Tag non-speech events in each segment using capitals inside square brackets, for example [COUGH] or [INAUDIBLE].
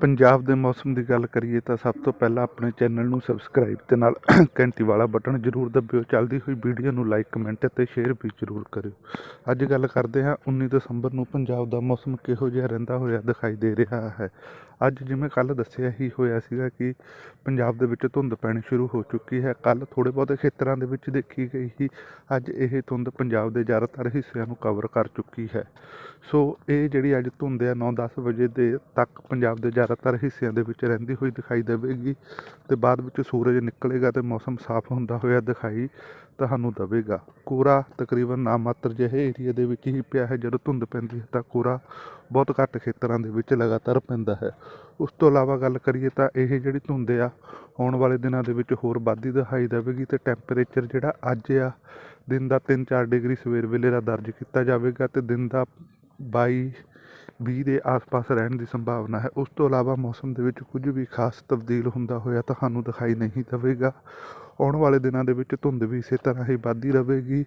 ਪੰਜਾਬ ਦੇ ਮੌਸਮ ਦੀ ਗੱਲ ਕਰੀਏ ਤਾਂ ਸਭ ਤੋਂ ਪਹਿਲਾਂ ਆਪਣੇ ਚੈਨਲ ਨੂੰ ਸਬਸਕ੍ਰਾਈਬ ਤੇ ਨਾਲ [COUGHS] ਘੰਟੀ ਵਾਲਾ ਬਟਨ ਜ਼ਰੂਰ ਦਬਿਓ। ਚੱਲਦੀ ਹੋਈ ਵੀਡੀਓ ਨੂੰ ਲਾਈਕ ਕਮੈਂਟ ਅਤੇ ਸ਼ੇਅਰ ਵੀ ਜ਼ਰੂਰ ਕਰਿਓ। ਅੱਜ ਗੱਲ ਕਰਦੇ ਹਾਂ 19 ਦਸੰਬਰ ਨੂੰ ਪੰਜਾਬ ਦਾ ਮੌਸਮ ਕਿਹੋ ਜਿਹਾ ਰਹਿੰਦਾ ਹੋਇਆ ਦਿਖਾਈ ਦੇ ਰਿਹਾ ਹੈ। ਅੱਜ ਜਿਵੇਂ ਕੱਲ ਦੱਸਿਆ ਹੀ ਹੋਇਆ ਸੀਗਾ ਕਿ ਪੰਜਾਬ ਦੇ ਵਿੱਚ ਧੁੰਦ ਪੈਣੀ ਸ਼ੁਰੂ ਹੋ ਚੁੱਕੀ ਹੈ। ਕੱਲ ਥੋੜੇ ਬਹੁਤੇ ਖੇਤਰਾਂ ਦੇ ਵਿੱਚ ਦੇਖੀ ਗਈ ਸੀ। ਅੱਜ ਇਹ ਧੁੰਦ ਪੰਜਾਬ ਦੇ ਜ਼ਿਆਦਾਤਰ ਹਿੱਸਿਆਂ ਨੂੰ ਕਵਰ ਕਰ ਚੁੱਕੀ ਹੈ। ਸੋ ਇਹ ਜਿਹੜੀ ਅੱਜ ਧੁੰਦ ਹੈ 9-10 ਵਜੇ ਦੇ ਤੱਕ ਪੰਜਾਬ ਦੇ ਜ਼ਿਆਦਾਤਰ ਹਿੱਸਿਆਂ ਦੇ ਵਿੱਚ ਰਹਿੰਦੀ ਹੋਈ ਦਿਖਾਈ ਦੇਵੇਗੀ ਤੇ ਬਾਅਦ ਵਿੱਚ ਸੂਰਜ ਨਿਕਲੇਗਾ ਤੇ ਮੌਸਮ ਸਾਫ਼ ਹੁੰਦਾ ਹੋਇਆ ਦਿਖਾਈ ਤੁਹਾਨੂੰ ਦੇਵੇਗਾ। ਕੋਰਾ ਤਕਰੀਬਨ ਨਾਮਾਤਰ ਜਿਹੇ ਏਰੀਆ ਦੇ ਵਿੱਚ ਹੀ ਪਿਆ ਹੈ। ਜਦੋਂ ਧੁੰਦ ਪੈਂਦੀ ਹੈ ਤਾਂ ਕੋਰਾ ਬਹੁਤ ਘੱਟ ਖੇਤਰਾਂ ਦੇ ਵਿੱਚ ਲਗਾਤਾਰ ਪੈਂਦਾ ਹੈ। ਉਸ ਤੋਂ ਇਲਾਵਾ ਗੱਲ ਕਰੀਏ ਤਾਂ ਇਹ ਜਿਹੜੀ ਧੁੰਦ ਆ, ਆਉਣ ਵਾਲੇ ਦਿਨਾਂ ਦੇ ਵਿੱਚ ਹੋਰ ਵੱਧਦੀ ਦਿਖਾਈ ਦੇਵੇਗੀ ਤੇ ਟੈਂਪਰੇਚਰ ਜਿਹੜਾ ਅੱਜ ਆ, ਦਿਨ ਦਾ 3-4 ਡਿਗਰੀ ਸਵੇਰ ਵੇਲੇ ਦਾ ਦਰਜ ਕੀਤਾ ਜਾਵੇਗਾ ਤੇ ਦਿਨ ਦਾ 22 20 ਦੇ ਆਸ-ਪਾਸ ਰਹਿਣ ਦੀ ਸੰਭਾਵਨਾ ਹੈ। ਉਸ ਤੋਂ ਇਲਾਵਾ ਮੌਸਮ ਦੇ ਵਿੱਚ ਕੁਝ ਵੀ ਖਾਸ ਤਬਦੀਲ ਹੁੰਦਾ ਹੋਇਆ ਤੁਹਾਨੂੰ ਦਿਖਾਈ ਨਹੀਂ ਦੇਵੇਗਾ। ਆਉਣ ਵਾਲੇ ਦਿਨਾਂ ਦੇ ਵਿੱਚ ਧੁੰਦ ਵੀ ਇਸੇ ਤਰ੍ਹਾਂ ਹੀ ਵੱਧਦੀ ਰਹੇਗੀ।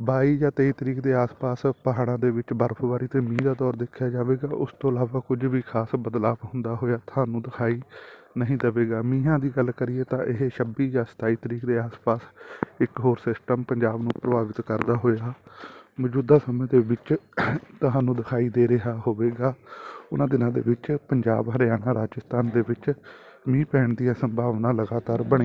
22 ਜਾਂ 23 ਤਰੀਕ ਦੇ ਆਸ-ਪਾਸ ਪਹਾੜਾਂ ਦੇ ਵਿੱਚ ਬਰਫ਼ਬਾਰੀ ਤੇ ਮੀਂਹ ਦਾ ਦੌਰ ਦੇਖਿਆ ਜਾਵੇਗਾ। ਉਸ ਤੋਂ ਇਲਾਵਾ ਕੁਝ ਵੀ ਖਾਸ ਬਦਲਾਅ ਹੁੰਦਾ ਹੋਇਆ ਤੁਹਾਨੂੰ ਦਿਖਾਈ ਨਹੀਂ ਦੇਵੇਗਾ। ਮੀਂਹਾਂ ਦੀ ਗੱਲ ਕਰੀਏ ਤਾਂ ਇਹ 26 ਜਾਂ 27 ਤਰੀਕ ਦੇ ਆਸ-ਪਾਸ ਇੱਕ ਹੋਰ ਸਿਸਟਮ ਪੰਜਾਬ ਨੂੰ ਪ੍ਰਭਾਵਿਤ ਕਰਦਾ ਹੋਇਆ ਮੌਜੂਦਾ ਸਮੇਂ ਦੇ ਵਿੱਚ ਤੁਹਾਨੂੰ ਦਿਖਾਈ ਦੇ ਰਿਹਾ ਹੋਵੇਗਾ। ਉਹਨਾਂ ਦਿਨਾਂ ਦੇ ਵਿੱਚ ਪੰਜਾਬ, ਹਰਿਆਣਾ, ਰਾਜਸਥਾਨ ਦੇ ਵਿੱਚ ਮੀਂਹ ਪੈਣ ਦੀਆਂ ਸੰਭਾਵਨਾ ਲਗਾਤਾਰ ਬਣੀ